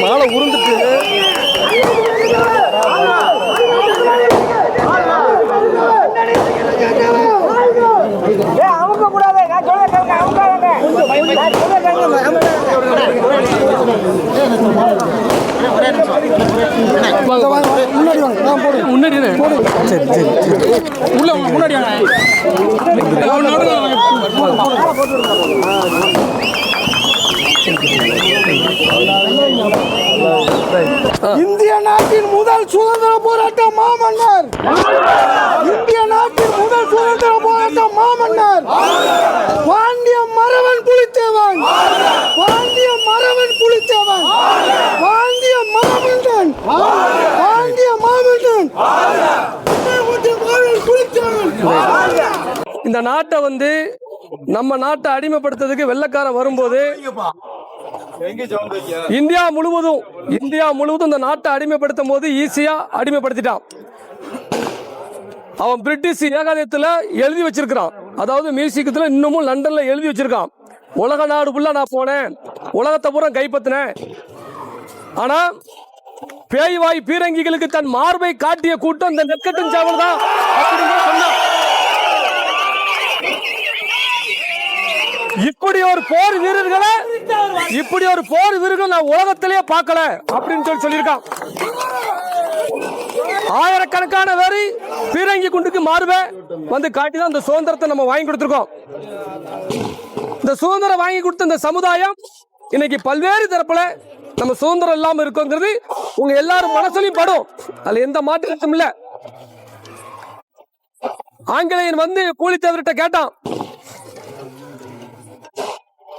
மாலை உருந்துட்டு அவங்க கூடாது நான் சொல்ல கேளுங்க அவங்க நான் சொல்ல கேளுங்க முன்னாடி வாங்க போடுங்க முன்னாடி இரு. சரி சரி சரி உள்ள வாங்க, முன்னாடி வாங்க. இந்திய நாட்டின் முதல் சுதந்திர போராட்ட மாமன்னர். இந்திய நாட்டின் முதல் சுதந்திர போராட்ட மாமன்னர். பாண்டிய மரவன் புலித்தேவன். பாண்டிய மரவன் புலித்தேவன். பாண்டிய மாமன்னன் பாண்டிய மாமன்னன் புலித்தேவன் இந்த நாட்டை வந்து நம்ம நாட்டை அடிமைப்படுத்துறதுக்கு வெள்ளக்காரன் வரும்போது இந்தியா முழுவதும் இந்தியா முழுவதும் இந்த நாட்டை அடிமைப்படுத்தும் போது ஈஸியா அடிமைப்படுத்திட்டான். அவன் பிரிட்டிஷ் ஏகாதியத்தில் எழுதி வச்சிருக்கிறான். அதாவது மியூசியத்தில் இன்னமும் லண்டன்ல எழுதி வச்சிருக்கான். உலக நாடு ஃபுல்லா நான் போனேன். உலகத்தை பூரா கைப்பற்றினேன். ஆனா பேய்வாய் பீரங்கிகளுக்கு தன் மார்பை காட்டிய கூட்டம் இந்த நெற்கட்டும் சாவல் தான் அப்படின்னு சொன்னான். இப்படி ஒரு போர் வீரர்களை இப்படி ஒரு போர் வீரர்கள் நான் உலகத்திலேயே பார்க்கல அப்படின்னு சொல்லி சொல்லியிருக்கான். ஆயிரக்கணக்கான பேர் பீரங்கி குண்டுக்கு மாறுவே வந்து காட்டி தான் இந்த சுதந்திரத்தை நம்ம வாங்கி கொடுத்துருக்கோம். இந்த சுதந்திரம் வாங்கி கொடுத்த இந்த சமுதாயம் இன்னைக்கு பல்வேறு தரப்புல நம்ம சுதந்திரம் இல்லாம இருக்கோங்கிறது உங்க எல்லாரும் மனசுலையும் படும். அதுல எந்த மாற்றத்தும் இல்லை. இல்ல ஆங்கிலேயன் வந்து கூலித்தேவர்கிட்ட கேட்டான்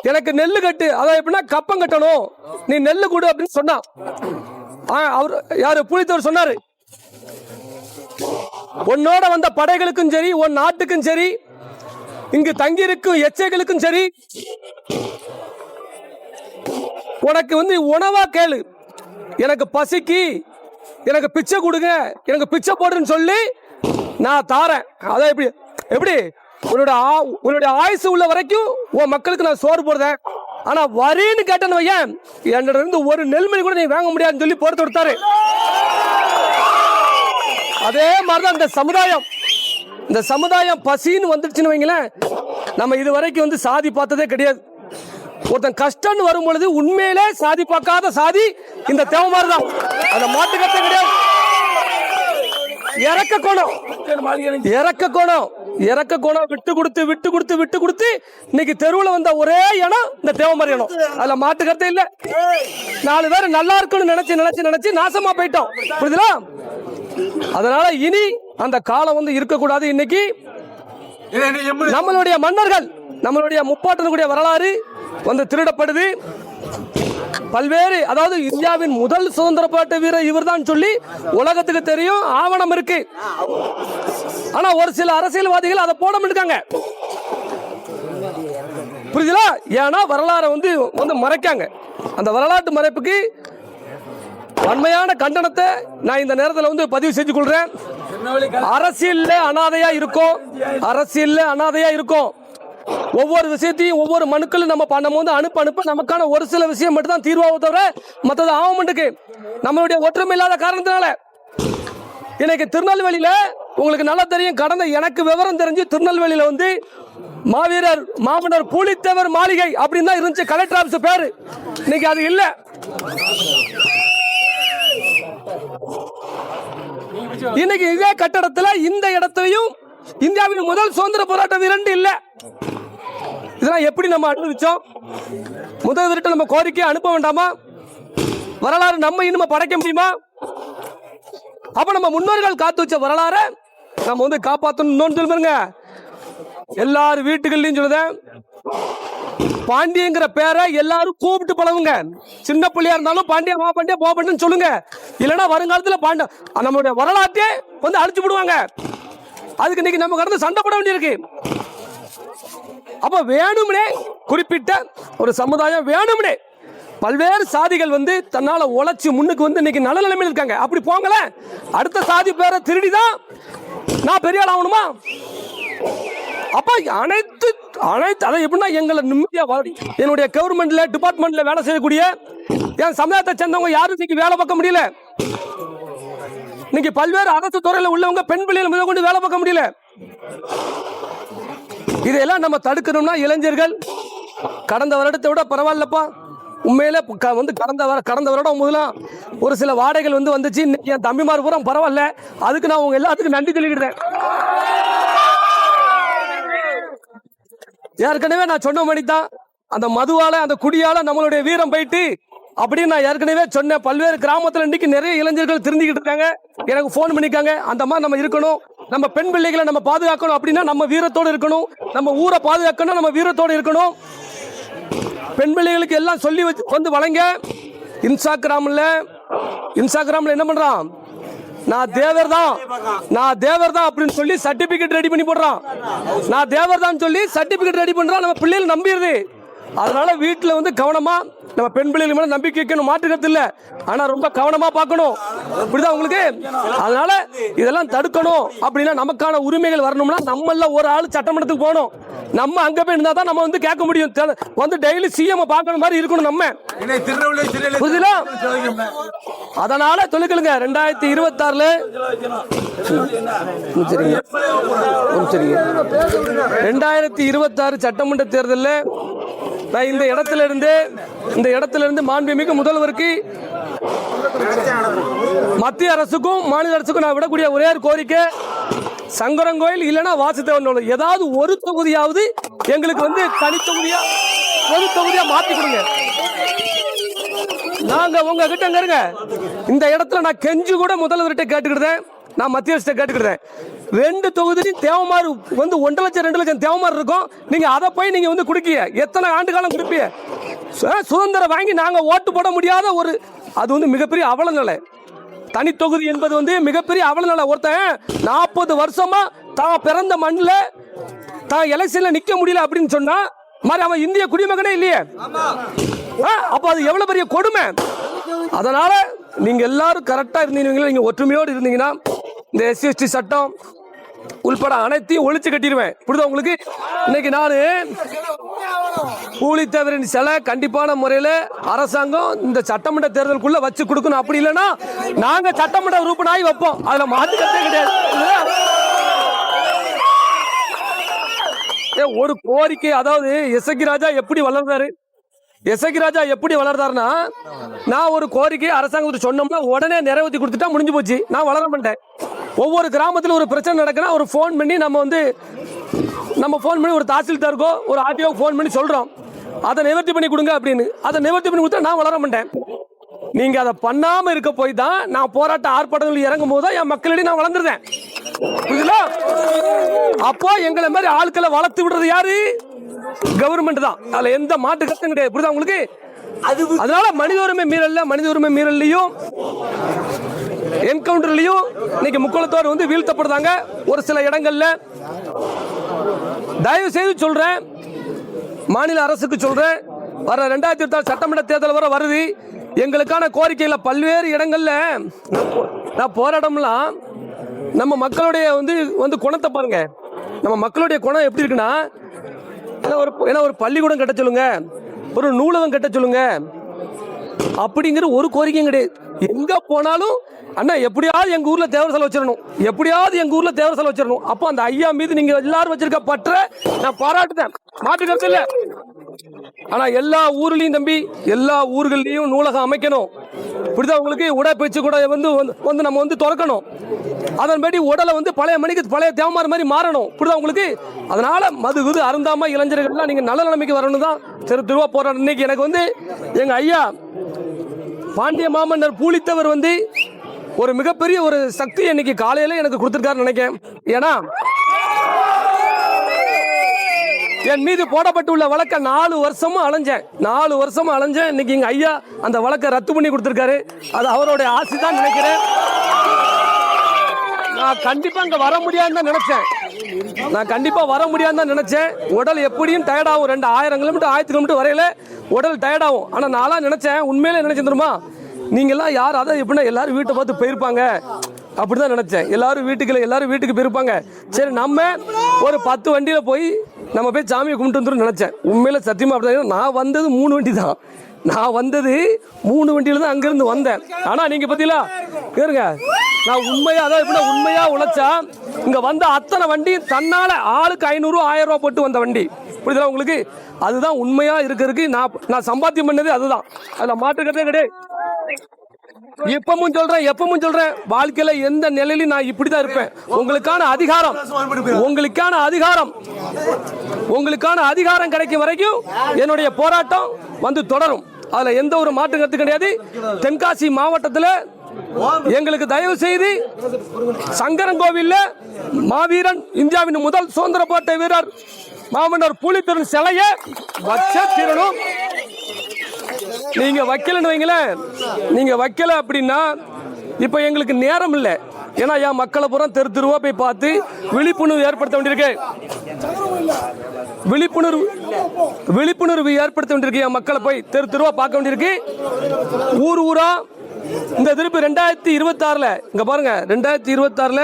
எனக்கு நெல்லு கட்டு. அதான் எப்படின்னா கப்பம் கட்டணும். நீ நெல்லு கொடு அப்படின்னு சொன்னான் ஆ, அவர் யாரு? புலித்தவர் சொன்னாரு. உன்னோட வந்த படைகளுக்கும் சரி உன் நாட்டுக்கும் சரி இங்கு தங்கியிருக்கும் எச்சைகளுக்கும் சரி உனக்கு வந்து உணவா கேளு. எனக்கு பசிக்கு. எனக்கு பிச்சை கொடுங்க. எனக்கு பிச்சை போடுன்னு சொல்லி நான் தாரேன். அதான் எப்படி எப்படி? உன்னோட ஆ- உன்னுடைய ஆயுசு உள்ள வரைக்கும் உன் மக்களுக்கு நான் சோறு போடுறேன். ஆனா வரின்னு கேட்டேன்னு வையன். என்னோட இருந்து ஒரு நெல்மணி கூட நீ வாங்க முடியாதுன்னு சொல்லி பொறுத்து கொடுத்தாரு. அதே மாதிரிதான் இந்த சமுதாயம். இந்த சமுதாயம் பசின்னு வந்துடுச்சுன்னு வைங்களேன். நம்ம இது வரைக்கும் வந்து சாதி பார்த்ததே கிடையாது. ஒருத்தன் கஷ்டம்னு வரும் பொழுது உண்மையிலே சாதி பார்க்காத சாதி இந்த தேவமாரி தான் அந்த மாட்டுக்கத்தை கிடையாது. இறக்க கோணம் இறக்க கோணம் இறக்க கூட விட்டு கொடுத்து விட்டு கொடுத்து விட்டு கொடுத்து இன்னைக்கு தெருவுல வந்த ஒரே இடம் இந்த தேவமரி இடம் அதுல மாட்டு கருத்தே இல்ல. நாலு பேர் நல்லா இருக்குன்னு நினைச்சு நினைச்சு நினைச்சு நாசமா போயிட்டோம். புரியுதுல அதனால இனி அந்த காலம் வந்து இருக்கக்கூடாது இன்னைக்கு. நம்மளுடைய மன்னர்கள் நம்மளுடைய முப்பாட்டனுடைய வரலாறு வந்து திருடப்படுது. பல்வேறு அதாவது இந்தியாவின் முதல் சுதந்திர போராட்ட வீரர் இவர்தான் சொல்லி உலகத்துக்கு தெரியும் ஆவணம் இருக்கு. ஆனா ஒரு சில அரசியல்வாதிகள் அதை போட மாட்டாங்க புரியுதுல? ஏன்னா வரலாறை வந்து வந்து மறைக்காங்க. அந்த வரலாற்று மறைப்புக்கு வன்மையான கண்டனத்தை நான் இந்த நேரத்தில் வந்து பதிவு செஞ்சு கொள்றேன். அரசியல்ல அனாதையா இருக்கும். அரசியல்ல அனாதையா இருக்கும். ஒவ்வொரு விஷயத்தையும் ஒவ்வொரு மனுக்களும் நம்ம பண்ணும்போது அனுப்ப அனுப்ப நமக்கான ஒரு சில விஷயம் மட்டும் தான் தீர்வாக தவிர மற்றது ஆக நம்மளுடைய ஒற்றுமை இல்லாத காரணத்தினால. இன்னைக்கு திருநெல்வேலியில உங்களுக்கு நல்லா தெரியும் கடந்த எனக்கு விவரம் தெரிஞ்சு திருநெல்வேலியில வந்து மாவீரர் மாமன்னர் பூலித்தேவர் மாளிகை அப்படின்னு தான் இருந்துச்சு கலெக்டர் ஆஃபீஸ் பேரு. இன்னைக்கு அது இல்லை. இன்னைக்கு இதே கட்டடத்துல இந்த இடத்தையும் இந்தியாவின் முதல் சுதந்திர போராட்ட இரண்டு இல்லை. இதெல்லாம் எப்படி நம்ம அனுபவிச்சோம்? முதல் விரட்ட நம்ம கோரிக்கை அனுப்ப வேண்டாமா? வரலாறு நம்ம இனிமே படைக்க முடியுமா? அப்ப நம்ம முன்னோர்கள் காத்து வச்ச வரலாற நம்ம வந்து காப்பாற்றணும் இன்னொன்னு சொல்லுங்க எல்லாரும் வீட்டுகள்லயும் சொல்லுதேன். பாண்டியங்கிற பேரை எல்லாரும் கூப்பிட்டு பழகுங்க. சின்ன பிள்ளையா இருந்தாலும் பாண்டிய மா பாண்டிய போ பாண்டியன்னு சொல்லுங்க. இல்லைன்னா வருங்காலத்துல பாண்ட நம்மளுடைய வரலாற்றே வந்து அழிச்சு விடுவாங்க அதுக்கு இன்னைக்கு நம்ம கடந்து சண்டை போட வேண்டியிருக்கு. அப்ப வேணும்னே குறிப்பிட்ட ஒரு சமுதாயம் வேணும்னே. பல்வேறு சாதிகள் வந்து தன்னால உழைச்சி முன்னுக்கு வந்து இன்னைக்கு நல்ல நிலைமையில் இருக்காங்க. அப்படி போங்களேன். அடுத்த சாதி பேரை திருடி தான் நான் பெரிய ஆள் ஆகணுமா? அப்ப அனைத்து அனைத்து அதை எப்படின்னா எங்களை நிம்மதியா என்னுடைய கவர்மெண்ட்ல டிபார்ட்மெண்ட்ல வேலை செய்யக்கூடிய என் சமுதாயத்தை சேர்ந்தவங்க யாரும் இன்னைக்கு வேலை பார்க்க முடியல. இன்னைக்கு பல்வேறு அரசு துறையில் உள்ளவங்க பெண் பிள்ளைகள் முதல் கொண்டு வேலை பார்க்க முடியல. இதையெல்லாம் நம்ம தடுக்கணும்னா இளைஞர்கள் கடந்த வருடத்தை விட பரவாயில்லப்பா. உண்மையிலே க- வந்து கடந்த வர கடந்த வருடம் முதலாம் ஒரு சில வாடகைகள் வந்து வந்துச்சு. இன்னைக்கு என் தம்பிமார் பூரா பரவாயில்ல. அதுக்கு நான் உங்க எல்லாத்துக்கும் நன்றி சொல்லிக்கிறேன் ஏற்கனவே நான் சொன்ன மாதிரி தான் அந்த மதுவால அந்த குடியால நம்மளுடைய வீரம் போயிட்டு அப்படின்னு நான் ஏற்கனவே சொன்னேன். பல்வேறு கிராமத்துல இன்னைக்கு நிறைய இளைஞர்கள் திருந்திக்கிட்டு இருக்காங்க. எனக்கு ஃபோன் பண்ணிக்காங்க. அந்த மாதிரி நம்ம இருக்கணும். நம்ம பெண் பிள்ளைகளை நம்ம பாதுகாக்கணும் அப்படின்னா நம்ம வீரத்தோடு இருக்கணும். நம்ம ஊரை பாதுகாக்கணும் நம்ம வீரத்தோடு இருக்கணும். பெண் பிள்ளைகளுக்கு எல்லாம் சொல்லி வச்சு வந்து வழங்க. இன்ஸ்டாகிராமில் இன்ஸ்டாகிராமில் என்ன பண்ணுறான் நான் தேவர் தான். நான் தேவர் தான் அப்படின்னு சொல்லி சர்டிபிகேட் ரெடி பண்ணி போடுறான். நான் தேவர் தான் சொல்லி சர்டிபிகேட் ரெடி பண்ணுறான் நம்ம பிள்ளைகள் நம்பிடுது. அதனால வீட்டில் வந்து கவனமாக நம்ம பெண் பிள்ளைகள் மேல நம்பிக்கை வைக்கணும் மாற்றுக்கிறது இல்ல. ஆனா ரொம்ப கவனமா பார்க்கணும். புரியுதா உங்களுக்கு? அதனால இதெல்லாம் தடுக்கணும் அப்படின்னா நமக்கான உரிமைகள் வரணும்னா நம்மள ஒரு ஆள் சட்டமன்றத்துக்கு போகணும். நம்ம அங்க போய் இருந்தா தான் நம்ம வந்து கேட்க முடியும். வந்து டெய்லி சிஎம் பார்க்கணும் மாதிரி இருக்கணும் நம்ம. புரியுதுல அதனால தொழில்களுங்க ரெண்டாயிரத்தி இருபத்தி ஆறுல சரிங்க சரிங்க ரெண்டாயிரத்தி இருபத்தி ஆறு சட்டமன்ற தேர்தலில் நான் இந்த இடத்துல இருந்து இந்த இடத்துல இருந்து மாண்புமிகு முதல்வருக்கு மத்திய அரசுக்கும் மாநில அரசுக்கும் நான் விடக்கூடிய ஒரே ஒரு கோரிக்கை சங்கரங்கோயில் இல்லைன்னா வாசுதேவன் ஏதாவது ஒரு தொகுதியாவது எங்களுக்கு வந்து தனித்தொகுதியா ஒரு தொகுதியா மாத்தி கொடுங்க. நாங்க உங்ககிட்ட இருங்க. இந்த இடத்துல நான் கெஞ்சு கூட முதல்வர்கிட்ட கேட்டுக்கிட்டேன் நான் மத்திய அரசு கேட்டுக்கிறேன். ரெண்டு தொகுதியும் தேவமாறு வந்து ஒன்றரை லட்சம் ரெண்டு லட்சம் தேவமாறு இருக்கும். நீங்க அதை போய் நீங்க வந்து கொடுக்கீங்க. எத்தனை ஆண்டு காலம் கொடுப்பீங்க? சு- சுதந்திரம் வாங்கி நாங்க ஓட்டு போட முடியாத ஒரு அது வந்து மிகப்பெரிய அவலநிலை தனி தொகுதி என்பது வந்து மிகப்பெரிய அவலநிலை ஒருத்தன் நாற்பது வருஷமா தான் பிறந்த மண்ணில் தான் எலெக்ஷன்ல நிக்க முடியல அப்படின்னு சொன்னா மாதிரி அவன் இந்திய குடிமகனே இல்லையே. ஆ, அப்ப அது எவ்வளவு பெரிய கொடுமை? அதனால நீங்க எல்லாரும் கரெக்டா இருந்தீங்க நீங்க ஒற்றுமையோடு இருந்தீங்கன்னா இந்த எஸ்சிஎஸ்டி சட்டம் உள்பட அனைத்தையும் ஒழிச்சு கட்டிடுவேன். புரியுதா உங்களுக்கு? இன்னைக்கு நானு கூலித்தவரின் சிலை கண்டிப்பான முறையில் அரசாங்கம் இந்த சட்டமன்ற தேர்தலுக்குள்ள வச்சு கொடுக்கணும். அப்படி இல்லைன்னா நாங்க சட்டமன்ற உறுப்பினாய் வைப்போம். அதுல மாத்து கிடையாது. ஏ, ஒரு கோரிக்கை அதாவது எசகி ராஜா எப்படி வளர்ந்தாரு? எசகி ராஜா எப்படி வளர்ந்தாருன்னா நான் ஒரு கோரிக்கை அரசாங்கத்துக்கு சொன்னோம்னா உடனே நிறைவேற்றி கொடுத்துட்டா முடிஞ்சு போச்சு. நான் வளர மாட்டேன். ஒவ்வொரு கிராமத்தில் ஒரு பிரச்சனை நடக்குன்னா ஒரு ஃபோன் பண்ணி நம்ம வந்து நம்ம ஃபோன் பண்ணி ஒரு தாசில்தாருக்கோ ஒரு ஆர்டிஓ ஃபோன் பண்ணி சொல்றோம். அதை நிவர்த்தி பண்ணி கொடுங்க அப்படின்னு. அதை நிவர்த்தி பண்ணி கொடுத்தா நான் வளர மாட்டேன். நீங்க அதை பண்ணாம இருக்க போய் தான் நான் போராட்ட ஆர்ப்பாட்டங்கள் இறங்கும் போது என் மக்களிடையே நான் வளர்ந்துருந்தேன். புரியுதுங்களா? அப்போ எங்களை மாதிரி ஆட்களை வளர்த்து விடுறது யாரு? கவர்மெண்ட் தான். அதுல எந்த மாட்டு கஷ்டம் கிடையாது. புரியுதா உங்களுக்கு? அதனால மனித உரிமை மீறல்ல மனித உரிமை மீறல்லையும் என்கவுண்டர்லையும் இன்னைக்கு முக்குளத்தோர் வந்து வீழ்த்தப்படுறாங்க. ஒரு சில இடங்கள்ல தயவு செய்து சொல்றேன். மாநில அரசுக்கு சொல்றேன். வர ரெண்டாயிரத்தி இருபத்தாறு சட்டமன்ற தேர்தல் வர வருது. எங்களுக்கான கோரிக்கையில் பல்வேறு இடங்கள்ல நான் போ- போராடம்லாம் நம்ம மக்களுடைய வந்து வந்து குணத்தை பாருங்க. நம்ம மக்களுடைய குணம் எப்படி இருக்குன்னா ஒரு ஏன்னா ஒரு பள்ளிக்கூடம் கட்ட சொல்லுங்க. ஒரு நூலகம் கட்ட சொல்லுங்க. அப்படிங்கிற ஒரு கோரிக்கையும் கிடையாது. எங்க போனாலும் அண்ணா எப்படியாவது எங்க ஊர்ல தேவர் சிலை வச்சிடணும். எப்படியாவது எங்க ஊர்ல தேவர் சிலை வச்சிடணும். அப்போ அந்த ஐயா மீது நீங்க எல்லாரும் வச்சிருக்க பற்ற நான் பாராட்டுதேன் மாற்றுக்கிறது இல்ல. ஆனா எல்லா ஊர்லயும் தம்பி எல்லா ஊர்கள்லயும் நூலகம் அமைக்கணும். இப்படிதான் உங்களுக்கு உடற்பயிற்சி கூட வந்து வந்து- வந்து நம்ம வந்து திறக்கணும். அதன்படி உடலை வந்து பழைய மணிக்கு பழைய தேவமார் மாதிரி மாறணும். இப்படிதான் உங்களுக்கு. அதனால மது விது அருந்தாம இளைஞர்கள்லாம் நீங்க நல்ல நிலைமைக்கு வரணும் தான் திரு திருவா போராட்டம். இன்னைக்கு எனக்கு வந்து எங்க ஐயா பாண்டிய மாமன்னர் பூலித்தவர் வந்து ஒரு மிகப்பெரிய ஒரு சக்தி இன்னைக்கு காலையில எனக்கு கொடுத்துருக்காருன்னு நினைக்கிறேன். ஏன்னா என் மீது போடப்பட்டுள்ள வழக்க நாலு வருஷமும் அலைஞ்சேன். நாலு வருஷமும் அலைஞ்சேன். இன்னைக்கு எங்க ஐயா அந்த வழக்கை ரத்து பண்ணி கொடுத்துருக்காரு. அது அவருடைய ஆசை தான் நினைக்கிறேன். நான் கண்டிப்பா அங்க வர முடியாதுன்னு தான் நினைச்சேன். நான் கண்டிப்பா வர முடியாதுன்னு தான் நினைச்சேன். உடல் எப்படியும் டயர்டாகும் ரெண்டு ஆயிரம் கிலோமீட்டர் ஆயிரத்தி கிலோமீட்டர் வரையில உடல் டயர்டாகும் ஆனால் நான்லாம் நினச்சேன் உண்மையிலே நினைச்சேன் தெரியுமா? நீங்க யார்? அதான் எப்படின்னா எல்லாரும் வீட்டை பார்த்து போயிருப்பாங்க. அப்படி தான் நினச்சேன். எல்லாரும் வீட்டுக்குள்ள எல்லாரும் வீட்டுக்கு போயிருப்பாங்க. சரி நம்ம ஒரு பத்து வண்டியில் போய் நம்ம போய் சாமியை கும்பிட்டு வந்துடும் நினச்சேன். உண்மையில் சத்தியமாக அப்படி நான் வந்தது மூணு வண்டி தான் நான் வந்தது மூணு வண்டியில் தான் அங்கேருந்து வந்தேன். ஆனால் நீங்கள் பார்த்தீங்களா? கேருங்க நான் உண்மையாக அதாவது எப்படின்னா உண்மையாக உழைச்சா இங்கே வந்த அத்தனை வண்டி தன்னால் ஆளுக்கு ஐநூறு ஆயிரம் ரூபா போட்டு வந்த வண்டி. புரியுதுல உங்களுக்கு? அதுதான் உண்மையா இருக்கிறதுக்கு நான் நான் சம்பாத்தியம் பண்ணது அதுதான். அதுல மாற்றுக்கிறதே கிடையாது. இப்பவும் சொல்றேன் எப்பவும் சொல்றேன் வாழ்க்கையில எந்த நிலையிலும் நான் இப்படிதான் இருப்பேன். உங்களுக்கான அதிகாரம் உங்களுக்கான அதிகாரம் உங்களுக்கான அதிகாரம் கிடைக்கும் வரைக்கும் என்னுடைய போராட்டம் வந்து தொடரும். அதுல எந்த ஒரு மாற்று கருத்து கிடையாது. தென்காசி மாவட்டத்தில் எங்களுக்கு தயவு செய்து சங்கரங்கோவில்ல மாவீரன் இந்தியாவின் முதல் சுதந்திர போட்ட வீரர் மாமன்னர் புலித்தரும் சிலையை வச்ச தீரணும். நீங்க வைக்கலன்னு வைங்களேன். நீங்க வைக்கல அப்படின்னா இப்ப எங்களுக்கு நேரம் இல்லை. ஏன்னா என் மக்களை பூரா தெரு தெருவா போய் பார்த்து விழிப்புணர்வு ஏற்படுத்த வேண்டியிருக்கு. விழிப்புணர்வு விழிப்புணர்வு ஏற்படுத்த வேண்டியிருக்கு என் மக்களை போய் தெரு தெருவா பார்க்க வேண்டியிருக்கு. ஊர் ஊரா இந்த திருப்பி ரெண்டாயிரத்தி இருபத்தி ஆறுல இங்க பாருங்க ரெண்டாயிரத்தி இருபத்தி ஆறுல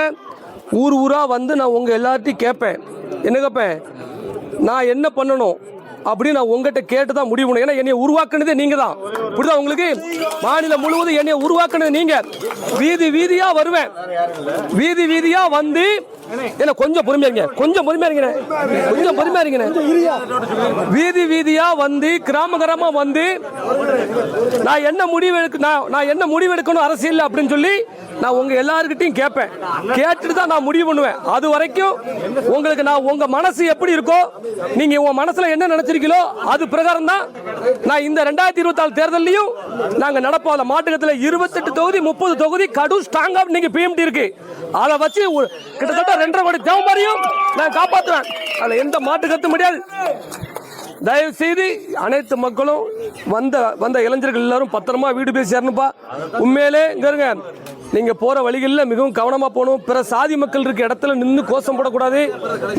ஊர் ஊரா வந்து நான் உங்க எல்லார்ட்டையும் கேட்பேன். என்ன கேட்பேன்? நான் என்ன பண்ணணும் அப்படின்னு நான் உங்ககிட்ட கேட்டு தான் முடிவு பண்ணணும். ஏன்னா என்னை உருவாக்குனதே நீங்க தான் புரியுதா உங்களுக்கு? மாநிலம் முழுவதும் என்னை உருவாக்குனது நீங்க. வீதி வீதியா வருவேன். வீதி வீதியா வந்து என்ன கொஞ்சம் பொறுமையா இருங்க. கொஞ்சம் பொறுமையா இருங்க கொஞ்சம் பொறுமையா இருங்க வீதி வீதியா வந்து கிராம கிராமமா வந்து நான் என்ன முடிவு எடுக்க நான் நான் என்ன முடிவு எடுக்கணும் அரசியல் அப்படின்னு சொல்லி நான் உங்க எல்லாருக்கிட்டையும் கேட்பேன். கேட்டுட்டு தான் நான் முடிவு பண்ணுவேன். அது வரைக்கும் உங்களுக்கு நான் உங்க மனசு எப்படி இருக்கோ நீங்க உங்க மனசுல என்ன நினைச்சிருக்கீங்களோ அது பிரகாரம் தான் நான் இந்த ரெண்டாயிரத்தி இருபத்தி நாலு தேர்தலையும் நாங்க நடப்போம். அந்த மாட்டுக்கத்தில் இருபத்தெட்டு தொகுதி முப்பது தொகுதி கடும் ஸ்ட்ராங்கா நீங்க பிஎம்டி இருக்கு. அதை வச்சு கிட்டத்தட்ட ரெண்டரை கோடி தேவமாரியும் நான் காப்பாற்றுவேன் அதுல எந்த மாட்டு கத்து முடியாது. தயவு செய்து அனைத்து மக்களும் வந்த வந்த இளைஞர்கள் எல்லாரும் பத்திரமா வீடு போய் சேரணும்ப்பா உண்மையிலே இங்க இருங்க. நீங்கள் போகிற வழிகளில் மிகவும் கவனமாக போகணும். பிற சாதி மக்கள் இருக்க இடத்துல நின்று கோஷம் போடக்கூடாது.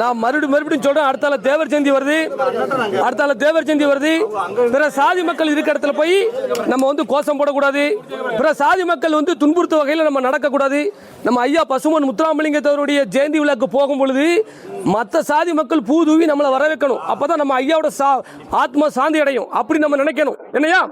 நான் மறுபடியும் மறுபடியும் சொல்கிறேன் அடுத்தால தேவர் ஜெயந்தி வருது. அடுத்தால தேவர் ஜெயந்தி வருது. பிற சாதி மக்கள் இருக்க இடத்துல போய் நம்ம வந்து கோஷம் போடக்கூடாது. பிற சாதி மக்கள் வந்து துன்புறுத்த வகையில் நம்ம நடக்கக்கூடாது. நம்ம ஐயா பசுமன் முத்துராமலிங்கத்தவருடைய ஜெயந்தி விழாக்கு போகும் பொழுது மற்ற சாதி மக்கள் பூ தூவி நம்மளை வர வைக்கணும் அப்பதான் நம்ம ஐயாவோட சா ஆத்மா சாந்தி அடையும். அப்படி நம்ம நினைக்கணும். என்னையா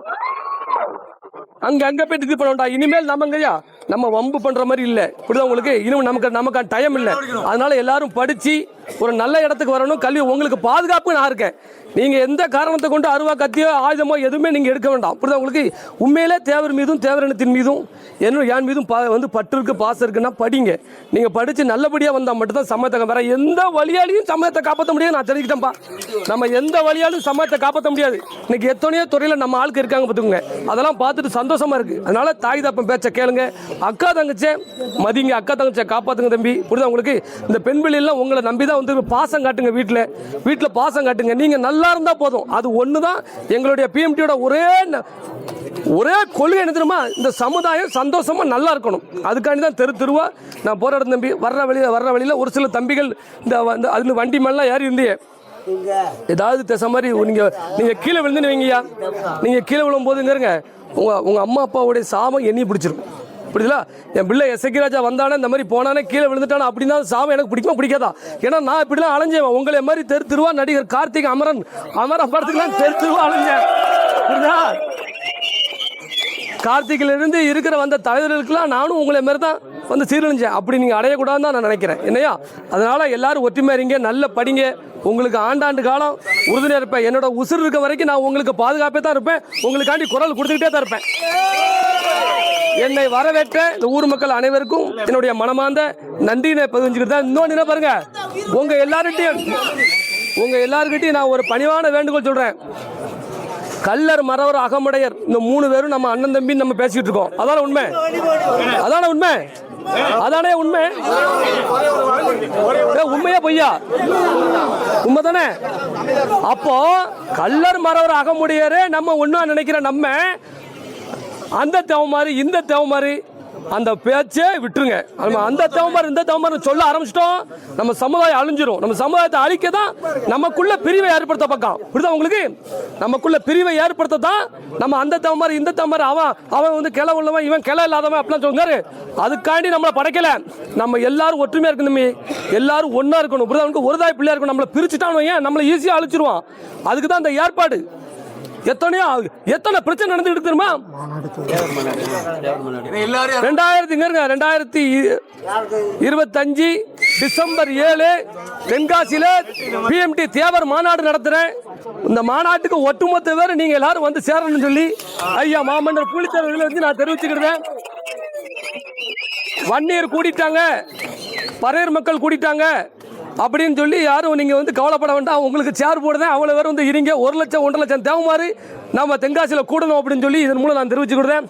அங்க அங்க போயிட்டு இது பண்ண வேண்டாம். இனிமேல் நம்மங்கய்யா நம்ம வம்பு பண்ற மாதிரி இல்லை. இப்படிதான் உங்களுக்கு இன்னும் நமக்கு நமக்கு டைம் இல்லை. அதனால எல்லாரும் படிச்சு ஒரு நல்ல இடத்துக்கு வரணும். கல்வி உங்களுக்கு பாதுகாப்பு நான் இருக்கேன். நீங்க எந்த காரணத்தை கொண்டு அருவா கத்தியோ ஆயுதமோ எதுவுமே நீங்க எடுக்க வேண்டாம். அப்படிதான் உங்களுக்கு உண்மையிலே தேவர் மீதும் தேவரினத்தின் மீதும் என்ன என் மீதும் பா- வந்து பற்று இருக்கு பாசம் இருக்குன்னா படிங்க. நீங்க படிச்சு நல்லபடியாக வந்தால் மட்டும்தான் சமயத்தை வேற எந்த வழியாலையும் சமயத்தை காப்பாற்ற முடியாது. நான் தெரிஞ்சுக்கிட்டேன்ப்பா. நம்ம எந்த வழியாலும் சமயத்தை காப்பாற்ற முடியாது. இன்னைக்கு எத்தனையோ துறையில் நம்ம ஆளுக்கு இருக்காங்க பார்த்துக்கோங்க. அதெல்லாம் பார்த்துட்டு சந்தோஷமா இருக்கு. அதனால தாய் தப்பம் பேச்ச கேளுங்க. அக்கா தங்கச்சே மதிங்க அக்கா தங்கச்சை காப்பாத்துங்க தம்பி. புரியுதா உங்களுக்கு? இந்த பெண் பிள்ளைலாம் உங்களை நம்பி தான் வந்து பாசம் காட்டுங்க வீட்டில் வீட்டில் பாசம் காட்டுங்க. நீங்கள் நல்லா இருந்தால் போதும். அது ஒன்று தான் எங்களுடைய பிஎம்டியோட ஒரே ஒரே கொள்கை என்ன தெரியுமா? இந்த சமுதாயம் சந்தோஷமாக நல்லா இருக்கணும். அதுக்காண்டி தான் தெரு தெருவா நான் போராட தம்பி. வர்ற வழியில் வர்ற வழியில் ஒரு சில தம்பிகள் இந்த வந்து அதில் வண்டி மேலாம் ஏறி இருந்தே ஏதாவது திசை மாதிரி நீங்கள் நீங்கள் கீழே விழுந்துன்னு வைங்கய்யா. நீங்கள் கீழே விழும்போது உங்கள் இருங்க அம்மா அப்பாவுடைய சாபம் எண்ணி பிடிச்சிருக்கும் புரியுதுல? என் பிள்ளை எசக்கி ராஜா வந்தானே இந்த மாதிரி போனானே கீழே விழுந்துட்டானே அப்படின்னா சாமி எனக்கு பிடிக்குமா பிடிக்காதா? ஏன்னா நான் இப்படிலாம் அலைஞ்சேன் உங்களை மாதிரி தெரு திருவா நடிகர் கார்த்திக் அமரன் அமர படத்துக்குலாம் தெரு திருவா அலைஞ்சேன். புரியுதா? கார்த்திகிலிருந்து இருக்கிற வந்த தலைவர்களுக்கெல்லாம் நானும் உங்களை மாதிரி தான் வந்து சீரழிஞ்சேன். அப்படி நீங்கள் அடையக்கூடாதுன்னு தான் நான் நினைக்கிறேன். என்னையா? அதனால் எல்லாரும் ஒற்றுமை இருங்க நல்ல படிங்க. உங்களுக்கு ஆண்டாண்டு காலம் உறுதுணையாக இருப்பேன். என்னோட உசுர் இருக்க வரைக்கும் நான் உங்களுக்கு பாதுகாப்பே தான் இருப்பேன். உங்களுக்காண்டி குரல் கொடுத்துக்கிட்டே தான் இருப்பேன். என்னை வரவேற்ற இந்த ஊர் மக்கள் அனைவருக்கும் என்னுடைய மனமார்ந்த நன்றியினை பதிஞ்சுக்கிட்டு தான் இன்னொன்று என்ன பாருங்க. உங்கள் எல்லார்கிட்டையும் உங்கள் எல்லாருக்கிட்டையும் நான் ஒரு பணிவான வேண்டுகோள் சொல்கிறேன் கல்லர் மறவர் அகமுடையர் இந்த மூணு பேரும் நம்ம அண்ணன் தம்பி நம்ம பேசிக்கிட்டு இருக்கோம். அதான உண்மை? அதான உண்மை? அதானே உண்மை? உண்மையா பொய்யா? உண்மை தானே அப்போ கல்லர் மறவர் அகமுடையரே நம்ம ஒண்ணா நினைக்கிற நம்ம அந்த தேவமாரி இந்த தேவமாரி அந்த பேச்சே விட்டுருங்க. நம்ம அந்த தவமார் இந்த தவமார் சொல்ல ஆரம்பிச்சிட்டோம். நம்ம சமுதாயம் அழிஞ்சிரும். நம்ம சமுதாயத்தை அழிக்க தான் நமக்குள்ள பிரிவை ஏற்படுத்த பக்கம். புரியுதா உங்களுக்கு? நமக்குள்ள பிரிவை ஏற்படுத்த தான் நம்ம அந்த தவமார் இந்த தவமார் அவன் அவன் வந்து கிளை உள்ளவன் இவன் கிளை இல்லாதவன் அப்படிலாம் சொன்னாரு அதுக்காண்டி நம்மளை படைக்கல. நம்ம எல்லாரும் ஒற்றுமையா இருக்கணும் எல்லாரும் ஒன்னா இருக்கணும். புரியுதா உங்களுக்கு? ஒரு தாய் பிள்ளையா இருக்கணும். நம்மளை பிரிச்சுட்டான் ஏன் நம்மளை ஈஸியாக அழிச்சிருவான். அதுக்கு தான் இந்த ஏற்பாடு. எத்தனையோ எத்தனை பிரச்சனை நடந்துட்டு தெரியுமா? ரெண்டாயிரத்தி இங்க ரெண்டாயிரத்தி இருபத்தஞ்சு டிசம்பர் ஏழு தென்காசியில பிஎம்டி தேவர் மாநாடு நடத்துறேன். இந்த மாநாட்டுக்கு ஒட்டுமொத்த பேர் நீங்க எல்லாரும் வந்து சேரணும்னு சொல்லி ஐயா மாமன்னர் புலித்தேவர்கள் வந்து நான் தெரிவிச்சுக்கிறேன் வன்னியர் கூட்டிட்டாங்க பறையர் மக்கள் கூட்டிட்டாங்க அப்படின்னு சொல்லி யாரும் நீங்கள் வந்து கவலைப்பட வேண்டாம். உங்களுக்கு சேர் போடுதேன் அவ்வளோ பேர் வந்து இருங்க. ஒரு லட்சம் ஒன்றரை லட்சம் தேவமாறு நம்ம தென்காசியில் கூடணும் அப்படின்னு சொல்லி இதன் மூலம் நான் தெரிவிச்சுக்கிறேன்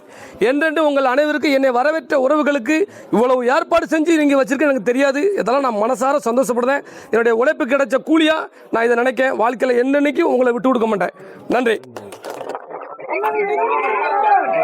என்றென்று உங்கள் அனைவருக்கும் என்னை வரவேற்ற உறவுகளுக்கு இவ்வளவு ஏற்பாடு செஞ்சு நீங்கள் வச்சுருக்க எனக்கு தெரியாது. இதெல்லாம் நான் மனசார சந்தோஷப்படுறேன். என்னுடைய உழைப்பு கிடைச்ச கூலியாக நான் இதை நினைக்கேன். வாழ்க்கையில் என்னென்னைக்கும் உங்களை விட்டு கொடுக்க மாட்டேன். நன்றி.